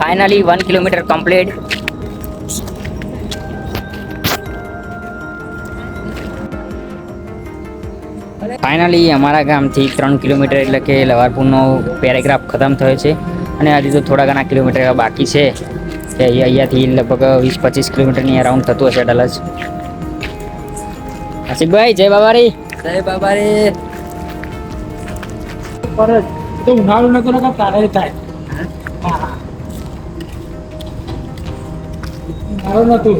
Finally one kilometre complete finally અમારા ગામથી ત્રણ કિલોમીટર એટલે કે લવારપુરનો પેરેગ્રાફ ખતમ થયો છે. અને હજી તો થોડા ઘણા કિલોમીટર બાકી છે કે અહીંયા અહીંયાથી લગભગ વીસ પચીસ કિલોમીટરની અરાઉન્ડ થતું હશે ડલજ. આશિકભાઈ જય બાબારી જય બાબા રે પર જ. તો ઉનાળું નતો તારે થાય. ઉનાળું નતું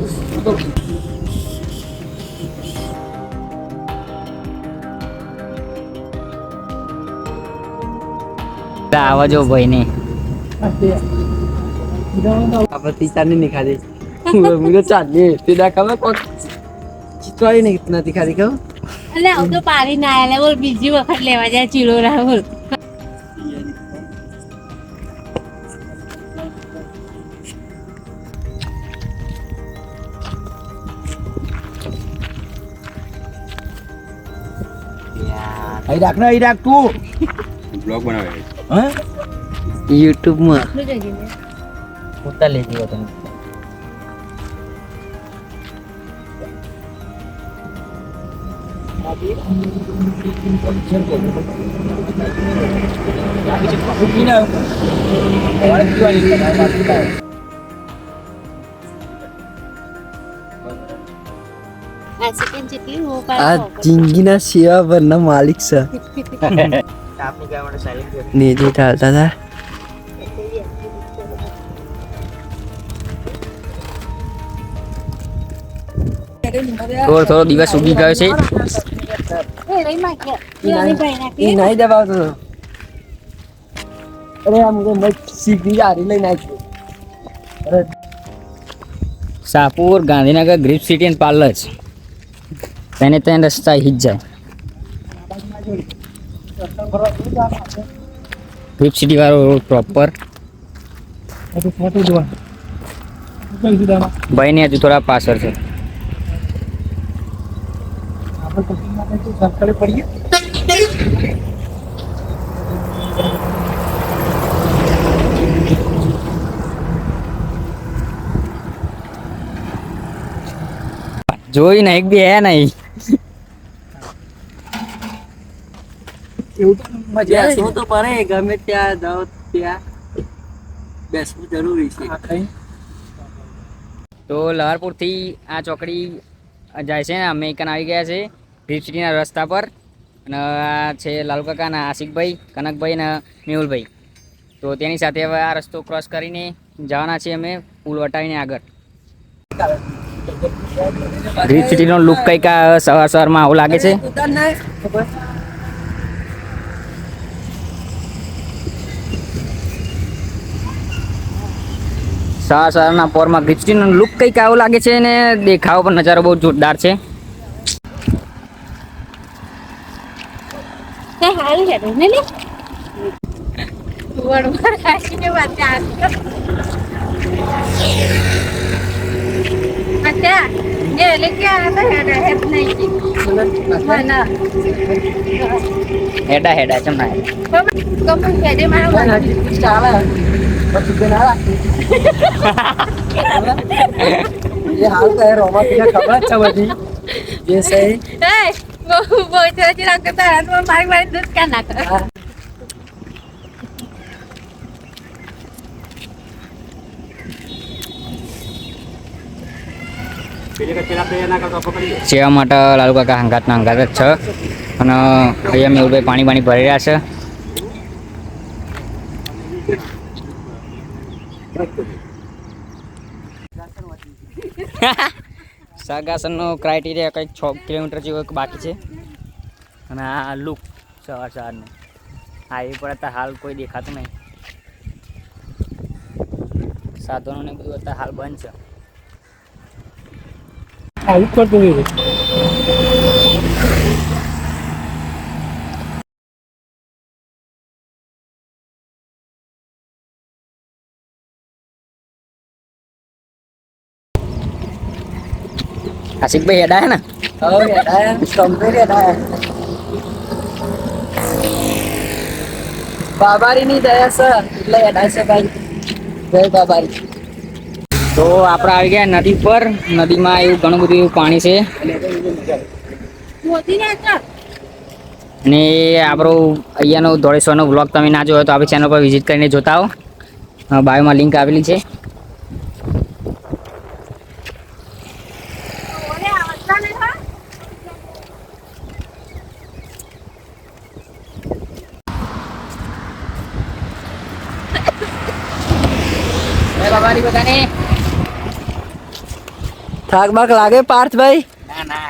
આવા જો ભાઈ ને તીતા નહીં ખાધી. મુझे ચાલીએ તે દા ખબર કોણ ચિતવાળી નહીં નથી ખાધી ખબર? એટલે હું તો પાણી ના આવેલા બોલ બીજી વખત લેવા જાય ચીડો રાહુલ. અહીં રાખ ને અહીં રાખ તું બ્લોગ બનાવે હા યુટ્યુબમાં શું જોઈ ગયું? ઉતાર લેતી હો તમે આ આ જિંદગીના સેવા પરના માલિક છે. નીચે ચાલતા હતા. થોડો થોડો દિવસ ઉગી ગયો છે. નહીં દબાવતો અરે આ સીધી હારી Shahpur Gandhinagar grip city and parlour છે તેને તેને રસ્તા હિટ જાય. ગ્રીપ સિટી વાળો રોડ પ્રોપર ભાઈ ભાઈને હજુ થોડા પાછળ છે. જોઈ ને, એક બી હે નહીં. એવું તો મજા આવે બેસવું તો પડે ગમે ત્યાં જાઓ ત્યાં બેસવું જરૂરી છે. તો લહરપુરથી આ ચોકડી જાય છે ને અમે આવી ગયા છે ગ્રીપ સિટીના રસ્તા પર. અને આ છે લાલુકાકાના આશિકભાઈ કનકભાઈ અને મેહુલભાઈ. તો તેની સાથે હવે આ રસ્તો ક્રોસ કરીને જવાના છીએ અમે પુલ વટાવીને આગળ. ગ્રીપ સિટીનો લુક કંઈક સવાર સવારમાં આવું લાગે છે? સવાર સારાના પોરમાં ગ્રીપ લુક કંઈક આવું લાગે છે ને દેખાવ પણ નજારો બહુ જોરદાર છે. હેડા હેડા ચમ ના હેડા કમ હેડે મારા ચાલે પછી કે ના એ હાલ તો એ રોમા તને ખબર જ છે બધી જે છે એ બહુ બહુ ચોચી રાખતા હતા મારી મારી દૂધ કા નાખ સેવા માટે લાલુ કાકા હંગાતના હંગાત જ છે અને અહીંયા મેહુલભાઈ પાણી પાણી ભરી રહ્યા છે સાગાસનનો ક્રાઇટેરિયા કંઈક છ કિલોમીટર જેવો બાકી છે. અને આ લુક સવાર સવારનું. હાઈવે પર અત્યારે હાલ કોઈ દેખાતું નહીં. સાધનો ને બધું અત્યારે હાલ બંધ છે. આવું કરતો આશિકભાઈ હેડા ને હવે હેડાયા કમ્પ્લીટ હેડાયા બાબારીની દયા છે એટલે હેડાય છે ભાઈ જય બાબારી તો આપણે આવી ગયા નદી પર. નદીમાં એવું ઘણું બધું એવું પાણી છે. અને આપણો અહીંયાનો ધોળેશ્વરનો બ્લોગ તમે ના જોયો તો આપણી ચેનલ પર વિઝિટ કરીને જોતા આવો. બાયોમાં લિંક આવેલી છે ઓરે આવતા ને હા જય બાબારી બધાને થાક બાક લાગે પાર્થભાઈ ના ના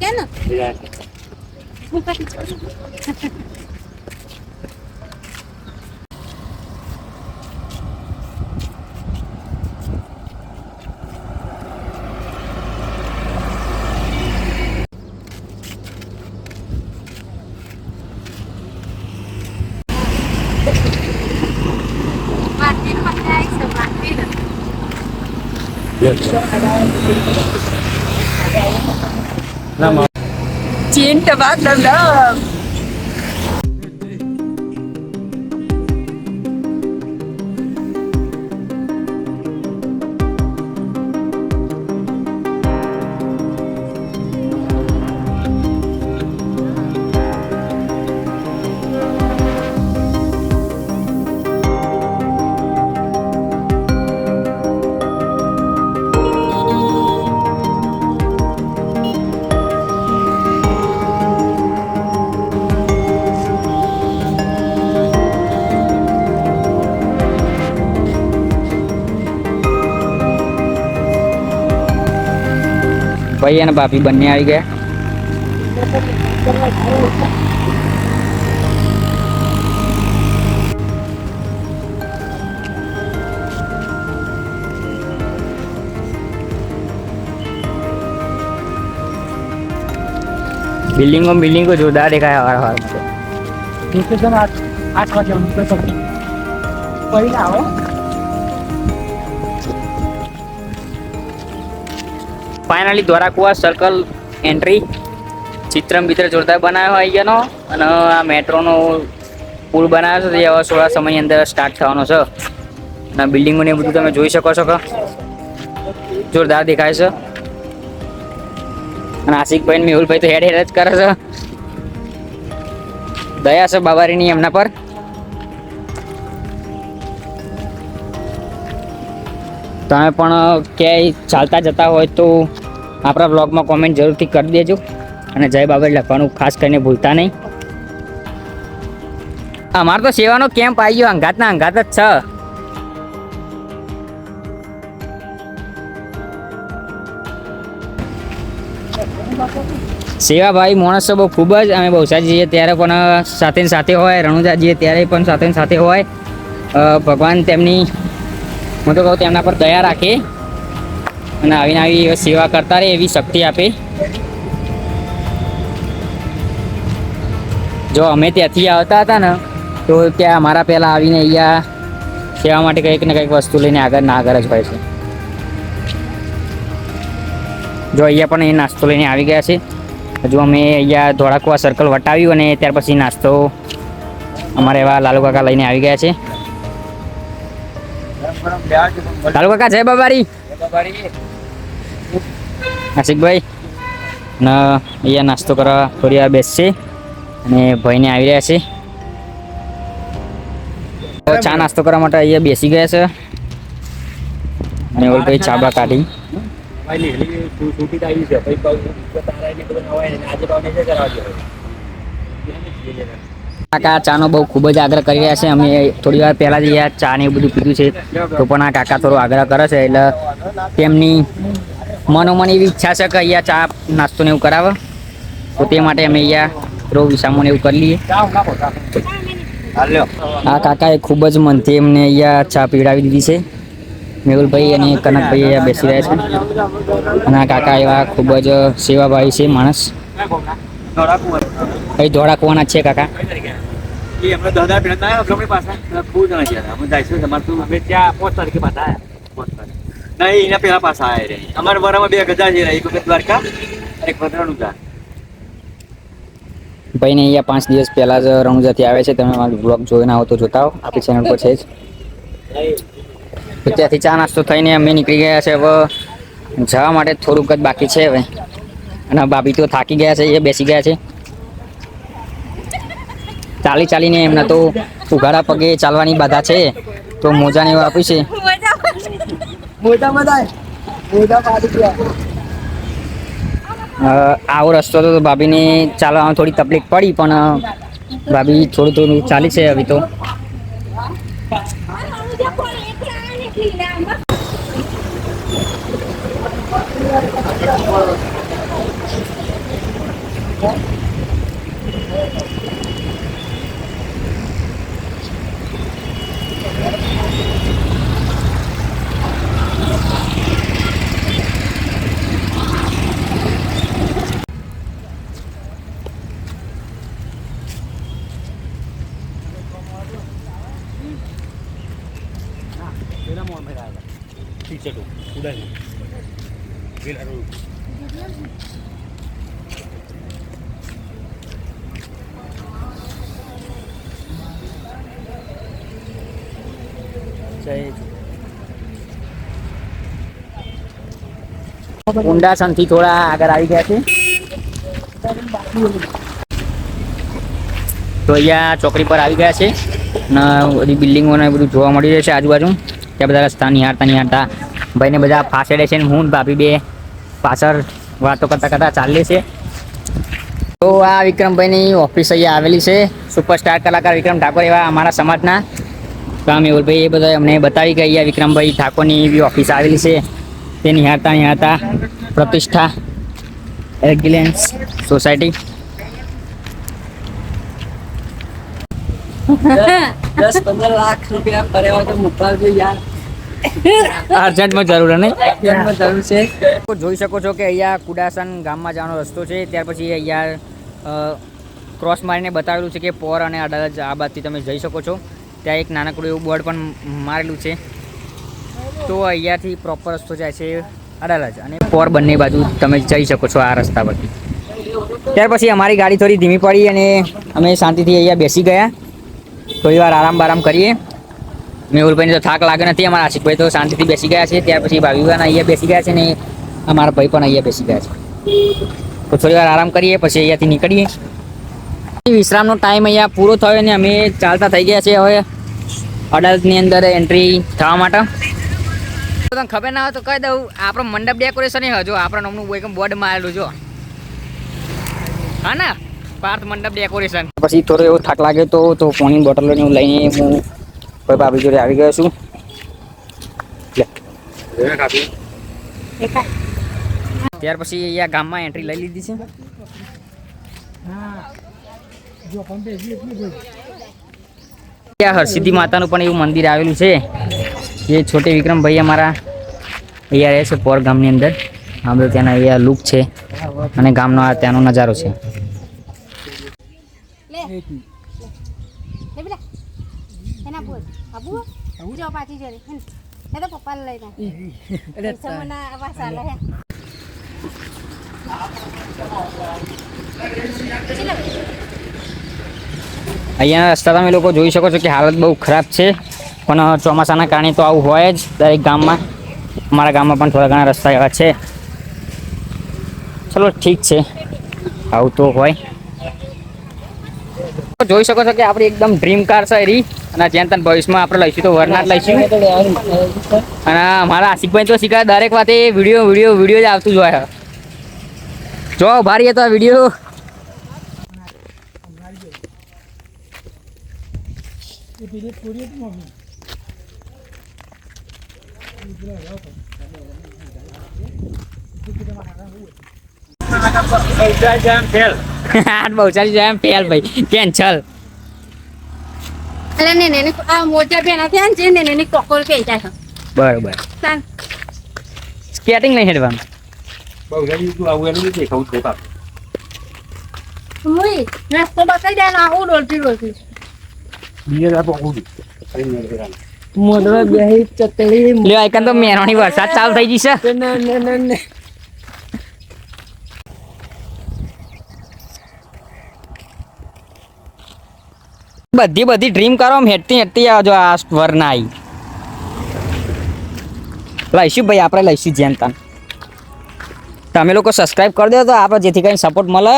કેમ માર્કેટમાં જાય છે માર્કેટ ચીન ટબાક ડમ ડમ ભાઈ અને ભાભી બંને આવી ગયા. બિલ્ડિંગો બિલ્ડિંગો જોરદાર દેખાય હવાર હવારમાં તો લોકેશન આઠ આઠ વાગે નીકળી શકતી પહેલા આવો. ફાઇનલી દ્વારાકુવા સર્કલ એન્ટ્રી ચિત્રમ બિત્ર જોરદાર બનાવ્યો હોય અહીંયાનો અને આ મેટ્રોનો પુલ બનાવ્યો છે તે હવે થોડા સમયની અંદર સ્ટાર્ટ થવાનો છે. અને બિલ્ડિંગોને બધું તમે જોઈ શકો છો કે જોરદાર દેખાય છે. અને આશિકભાઈ મેહુલભાઈ તો હેડ હેડ જ કરે છે. દયા છે બાબારીની એમના પર. તમે પણ ક્યાંય ચાલતા જતા હોય તો આપણા બ્લોગમાં કોમેન્ટ જરૂરથી કરી દેજો. અને જય બાબા લખવાનું ખાસ કરીને ભૂલતા નહીં. અમારે તો સેવાનો કેમ્પ આવી ગયો, અંગાતના અંગાત જ છે. સેવાભાઈ માણસો બહુ ખૂબ જ, અમે બહુસાજી જઈએ ત્યારે પણ સાથે સાથે હોય રણુજા જઈએ ત્યારે પણ સાથે સાથે હોય. ભગવાન તેમની, હું તો કહું તેમના પર દયા રાખે. અને આવીને આવી સેવા કરતા રહે એવી શક્તિ આપે. જો અમે ત્યાંથી આવતા હતા ને, તો ત્યાં અમારા પહેલાં આવીને અહીંયા સેવા માટે કંઈક ને કંઈક વસ્તુ લઈને આગળ ના આગળ જ હોય છે. જો અહીંયા પણ એ નાસ્તો લઈને આવી ગયા છે. હજુ અમે અહીંયા ધોળાકુવા સર્કલ વટાવ્યું અને ત્યાર પછી નાસ્તો અમારે એવા લાલુ કાકા લઈને આવી ગયા છે. લાલુ કાકા જય બાબારી. આશિકભાઈ ને અહીંયા નાસ્તો કરવા થોડી વાર બેસશે અને ભાઈને આવી રહ્યા છે ચા નાસ્તો કરવા માટે અહીંયા બેસી ગયા છે. અને ઓલભાઈ ચા બા કાઢી. કાકા ચાનો બહુ ખૂબ જ આગ્રહ કરી રહ્યા છે. અમે થોડી વાર પહેલાં જ ચા ને એવું બધું પીધું છે. તો પણ આ કાકા થોડો આગ્રહ કરે છે, એટલે તેમની મનોમન એવી ઈચ્છા છે કે અહીંયા ચા નાસ્તો ને એવું કરાવે. તો તે માટે અમે અહીંયા રો વિસામો ને એવું કરી લઈએ. આ કાકાએ ખૂબ જ મનથી એમને અહીંયા ચા પીવડાવી દીધી છે. મેહુલભાઈ અને કનકભાઈ અહીંયા બેસી રહ્યા છે. અને આ કાકા એવા ખૂબ જ સેવાભાવી છે માણસ. અહીં ધોળા કુવાના છે કાકા. દાદા પેલા નહીં, એના પેલા પાછા આવે રે. અમારા વરામાં બે ગજા છે એક વખત દ્વારકા એક વખત ભાઈ ને અહીંયા પાંચ દિવસ પહેલા જ રણુજાથી આવે છે. તમે મારો બ્લોગ જોઈને આવો તો જોતા હો આપણી ચેનલ પર છે જ. ત્યાંથી ચા નાસ્તો થઈને અમે નીકળી ગયા છે હવે. જવા માટે થોડુંક જ બાકી છે હવે. અને ભાભી તો થાકી ગયા છે, એ બેસી ગયા છે. ચાલી ચાલીને એમના તો ઉઘાડા પગે ચાલવાની બાધા છે. તો મોજાને એવું આપ્યું છે. આવો રસ્તો તો ભાભીને ચાલવામાં થોડી તકલીફ પડી, પણ ભાભી થોડું થોડું ચાલી છે હવે તો. ઊંડાસનથી થોડા આગળ આવી ગયા છે. તો અહીંયા ચોકડી પર આવી ગયા છે. ને બધી બિલ્ડિંગો ને બધું જોવા મળી રહ્યું છે આજુબાજુ. ત્યાં બધા રસ્તા નિહાળતા નિહાળતા ભાઈને બધા ફાસેડે છે ને હું ભાભી બે પાછળ વાતો કરતા કરતા ચાલે છે તો આ વિક્રમભાઈની ઓફિસ અહીંયા આવેલી છે. સુપરસ્ટાર કલાકાર વિક્રમ ઠાકોર એવા અમારા સમાજના. કામ મેહુલભાઈ એ બધા અમને બતાવી કે અહીંયા વિક્રમભાઈ ઠાકોરની એવી ઓફિસ આવેલી છે. તે નિહાળતા નિહાળતા પ્રતિષ્ઠા એગ્યુલેન્સ સોસાયટી દસ પંદર લાખ રૂપિયા ફરે તો મોકલાવજો યાર. અર્જન્ટમાં જરૂર નહીં અર્જન્ટમાં જરૂર છે. જોઈ શકો છો કે અહીંયા કુડાસન ગામમાં જવાનો રસ્તો છે. ત્યાર પછી અહીંયા ક્રોસ મારીને બતાવેલું છે કે પોર અને અડાલજ આ બાજુથી તમે જઈ શકો છો. ત્યાં એક નાનકડું એવું બોર્ડ પણ મારેલું છે. તો અહીંયાથી પ્રોપર રસ્તો જાય છે અડાલજ અને પોર બંને બાજુ તમે જઈ શકો છો આ રસ્તા પરથી. ત્યાર પછી અમારી ગાડી થોડી ધીમી પડી અને અમે શાંતિથી અહીંયા બેસી ગયા. થોડી વાર આરામ બારામ કરીએ. મેહુલભાઈને તો થાક લાગે નથી અમારા આશિકભાઈ તો શાંતિથી બેસી ગયા છે. ત્યાર પછી ભાવિવાના અહીંયા બેસી ગયા છે ને અમારા ભાઈ પણ અહીંયા બેસી ગયા છે. તો થોડી વાર આરામ કરીએ, પછી અહીંયાથી નીકળીએ. વિશ્રામનો ટાઈમ અહીંયા પૂરો થયો ને અમે ચાલતા થઈ ગયા છે હવે અડાલજની અંદર એન્ટ્રી થવા માટે. તમને ખબર ના હોય તો કહી દઉં, આપણો મંડપ ડેકોરેશન હજુ આપણા નામનું એક બોર્ડ મારેલું જો. હા ના? પાર્થ મંડપ ડેકોરેશન પછી થોડો એવો થાક લાગ્યો તો તો પાણી બોટલો લઈને હું કોઈ ભાભી જોડે આવી ગયો છું. ત્યાર પછી અહીંયા ગામમાં એન્ટ્રી લઈ લીધી છે. ત્યાં હરસિદ્ધિ માતાનું પણ એવું મંદિર આવેલું છે. જે છોટે વિક્રમભાઈ અમારા અહીંયા રહે છે પોર ગામની અંદર. આ બધું ત્યાંના અહીંયા લુક છે અને ગામનો આ ત્યાંનો નજારો છે. લે. લે પેલા. એના બોલ આબુ જો પાછી જરે એ તો પપ્પા લઈને પૈસા મને આવા સાલા હે. અહીંયાના રસ્તા તમે લોકો જોઈ શકો છો કે હાલત બહુ ખરાબ છે પણ ચોમાસાના કારણે તો આવું હોય જ દરેક ગામમાં. અમારા ગામમાં પણ થોડા ઘણા રસ્તા એવા છે. ચલો ઠીક છે. આવું તો હોય. જોઈ શકો છો કે આપણી એકદમ ડ્રીમ કાર છે એરી. અને જ્યાં તને ભવિષ્યમાં આપણે લઈશું તો વરનાથ લઈશું. અને મારા આશિકભાઈ તો શીખા દરેક વાતે વીડિયો વીડિયો વીડિયો જ આવતું જ હોય. જો, ભારી હતો વીડિયો. હાથ બહુ ચાલી જાય એમ. ફેલ ભાઈ. કેન્સલ અરે ને ને આ મોજા પેના થયા છે ને ને કોકોર કે જાય બરોબર. સાન સ્કેટિંગ લઈ હેડવાનું. મુઈ રસ્તો બતાઈ દે ના હું ડોલતી ડોલતી મોઢવા બેહી ચતળી લ્યો આઈકન તો મેનોની વરસાદ ચાલુ થઈ જશે ને ને ને. બધી બધી ડ્રીમ કરો, આમ હેઠતી હેઠતી આવજો આ વર ના આવી લઈશું ભાઈ, આપણે લઈશું જેમ તન તમે લોકો સબસ્ક્રાઈબ કરી દો તો આપણે જેથી કંઈ સપોર્ટ મળે.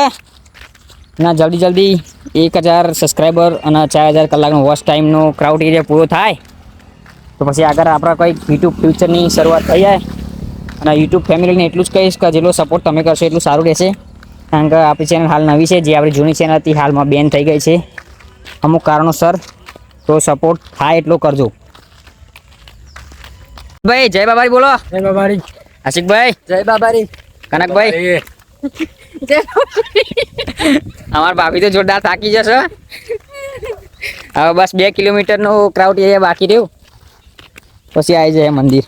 ના, જલ્દી જલ્દી એક હજાર સબસ્ક્રાઈબર અને ચાર હજાર કલાકનો વોચ ટાઈમનો ક્રાઉડ એરિયા પૂરો થાય. તો પછી આગળ આપણા કંઈક યુટ્યુબ ફ્યુચરની શરૂઆત થઈ જાય. અને યુટ્યુબ ફેમિલીને એટલું જ કહીશ કે જેટલો સપોર્ટ તમે કરશો એટલું સારું રહેશે. કારણ કે આપણી ચેનલ હાલ નવી છે, જે આપણી જૂની ચેનલ હતી, હાલમાં બેન થઈ ગઈ છે. અમુક કારણોસર તો સપોર્ટ થાય એટલો કરજો. ભાઈ જય બાબારી બોલો. જય બાબારી. આશિકભાઈ. જય બાબારી. કનકભાઈ. અમાર ભાભી તો જોરદાર થાકી જશે. હવે બસ બે કિલોમીટરનો ક્રાઉડ એરિયા બાકી રહ્યું. પછી આવી જાય મંદિર.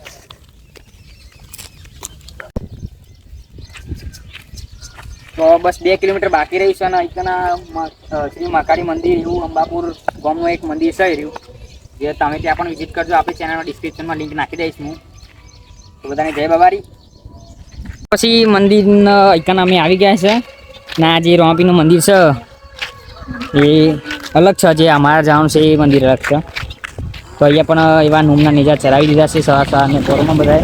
બસ બે કિલોમીટર બાકી રહ્યું છે અને અહીંના શ્રી મહાકાળી મંદિર એવું અંબાપુર ગામનું એક મંદિર છે રહ્યું જે તમે ત્યાં પણ વિઝિટ કરજો. આપણી ચેનલમાં ડિસ્ક્રિપ્શનમાં લિંક નાખી દઈશ હું. તો બધાને જય બાબારી પછી મંદિરના અહીંકાના અમે આવી ગયા છે. ને આ જે રોમાપીનું મંદિર છે, એ અલગ છે. જે અમારા જવાનું છે, એ મંદિર અલગ છે. તો અહીંયા પણ એવા નૂમના નેજા ચરાવી દીધા છે, સવાર સવારને પોરમાં બધાએ.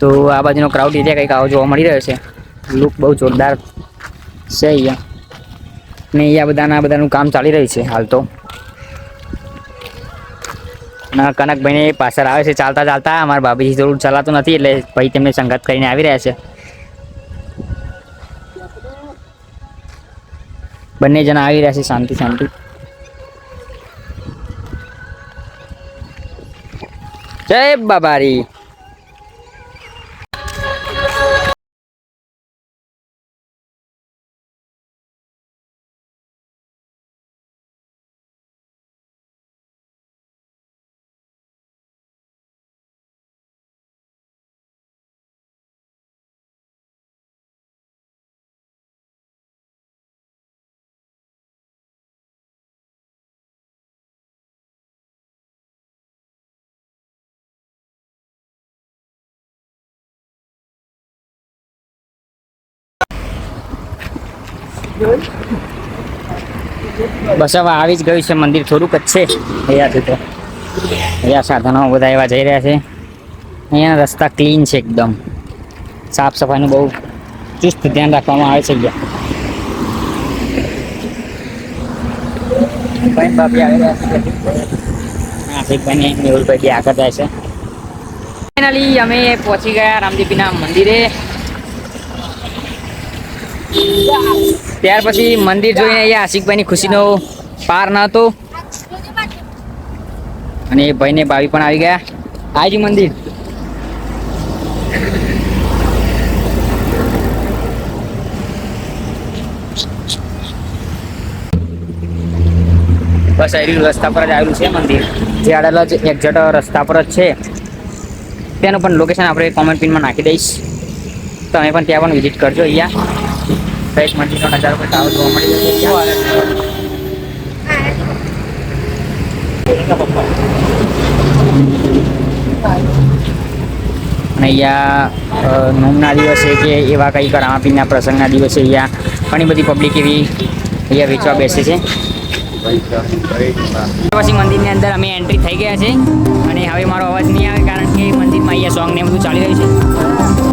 તો આ બાજુનો ક્રાઉડ એરિયા કંઈક આવો જોવા મળી રહ્યો છે. લુક બહુ જોરદાર છે અહીંયા. ને અહીંયા બધાના, બધાનું કામ ચાલી રહ્યું છે હાલ તો. ના કનકભાઈને પાછળ આવે છે ચાલતા ચાલતા. અમારા ભાભીજી જરૂર ચલાતું નથી એટલે ભાઈ તેમને સંગત કરીને આવી રહ્યા છે. બંને જણા આવી રહ્યા છે શાંતિ શાંતિ. જય બાબારી. બસ હવે આવી જ ગયું છે મંદિર થોડુંક જ છે. અહીંયાથી તો અહીંયા સાધનો બધા એવા જઈ રહ્યા છે. અહીંયા રસ્તા ક્લીન છે એકદમ. સાફ સફાઈનું બહુ ચુસ્ત ધ્યાન રાખવામાં આવે છે અહીંયા. ભાઈ આવી રહ્યા છે. આગળ જાય છે. ફાઇનલી અમે પહોંચી ગયા રામદેવીના મંદિરે. ત્યાર પછી મંદિર જોઈને અહીંયા આશિકભાઈની ખુશીનો પાર ન હતો અને એ ભાઈને ભાવી પણ આવી ગયા. આજ મંદિર. બસ આવેલું રસ્તા પર જ આવેલું છે મંદિર. જે આડેલ જ એક્ઝેક્ટ રસ્તા પર જ છે. તેનું પણ લોકેશન આપણે કોમેન્ટ પિનમાં નાખી દઈશ. તમે પણ ત્યાં પણ વિઝિટ કરજો અહીંયા. કંઈક મંદિરનો નજારો પણ ટાવર જોવા મળી જશે. અને અહીંયા નોમના દિવસે કે એવા કંઈક રામાપીરના પ્રસંગના દિવસે અહીંયા ઘણી બધી પબ્લિક એવી અહીંયા વેચવા બેસે છે. પછી મંદિરની અંદર અમે એન્ટ્રી થઈ ગયા છે. અને હવે મારો અવાજ નહીં આવે કારણ કે મંદિરમાં અહીંયા સોંગ ને બધું ચાલી રહ્યું છે.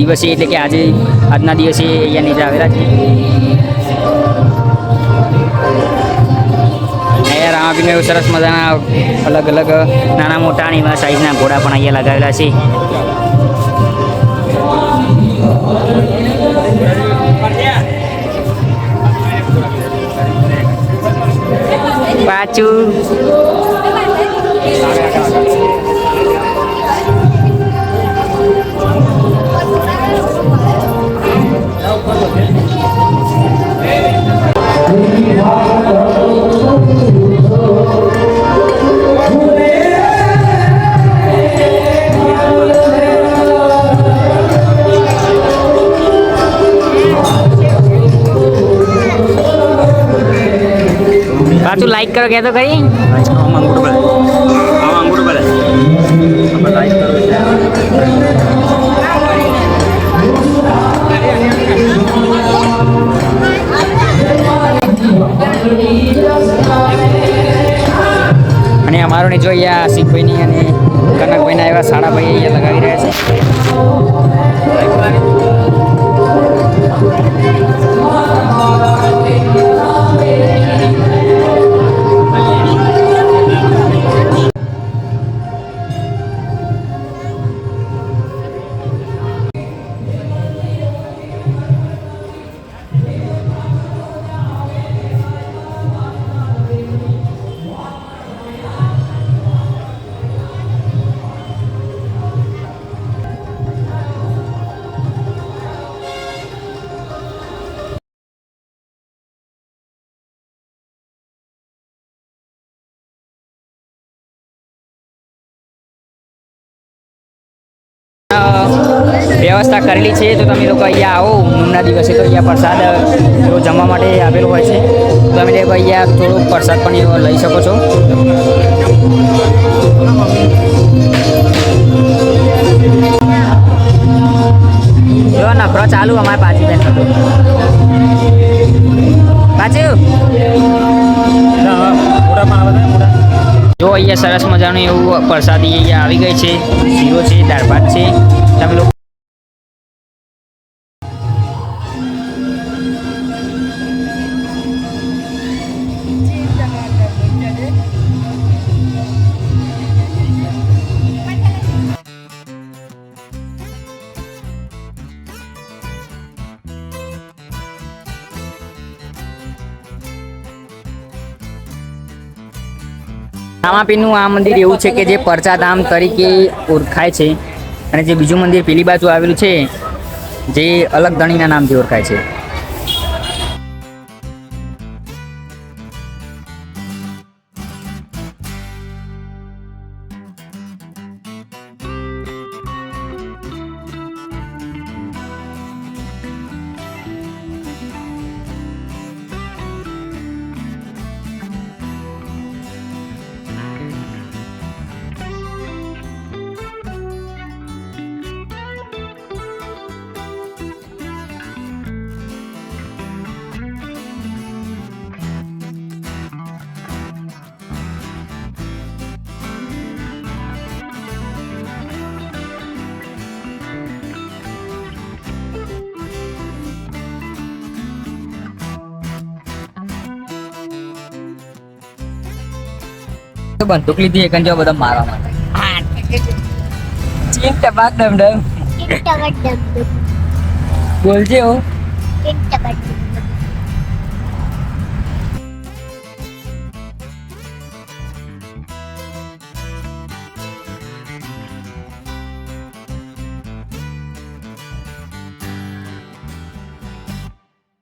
દિવસે એટલે કે આજે આજના દિવસે અહીંયા નીચે આવેલા છે. અહીંયા રામાપીરને એવું સરસ મજાના અલગ અલગ નાના મોટા અને એવા સાઈઝના ઘોડા પણ અહીંયા લગાવેલા છે. પાછું. કહેતો ખરી છે તો તમે લોકો અહીંયા આવો. મૂળના દિવસે તો અહીંયા પ્રસાદ એવો જમવા માટે આપેલો હોય છે. તમે લોકો અહીંયા થોડો પ્રસાદ પણ એવો લઈ શકો છો. જો નફરો ચાલુ અમારે પાછી બેન. પાછું. જો અહીંયા સરસ મજાનું એવું પ્રસાદી અહીંયા આવી ગઈ છે. શીરો છે, દાળ ભાત છે. તમે લોકો રામાપીરનું આ મંદિર એવું છે કે જે પરચાધામ તરીકે ઓળખાય છે અને જે બીજું મંદિર પેલી બાજુ આવેલું છે, જે અલગ ધણીના નામથી ઓળખાય છે. તો બંદૂક લીધી એક જો બધા મારવા માટે ચીન ટપાક ડમ ડમ. બોલજે હો.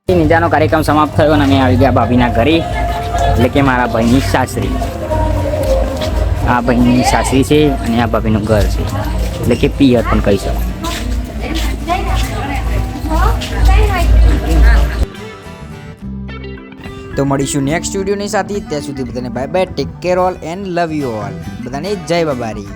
નીચાનો કાર્યક્રમ સમાપ્ત થયો અને અમે આવી ગયા ભાભીના ઘરે એટલે કે મારા ભાઈની સાસરી. આ ભાઈની સાસરી છે અને આ ભાભીનું ઘર છે. એટલે કે પિયર પણ કહી શકો તો મળીશું નેક્સ્ટ સ્ટુડિયોની સાથે. ત્યાં સુધી બધાને bye bye take care all and love you all બધાને જય બાબારી.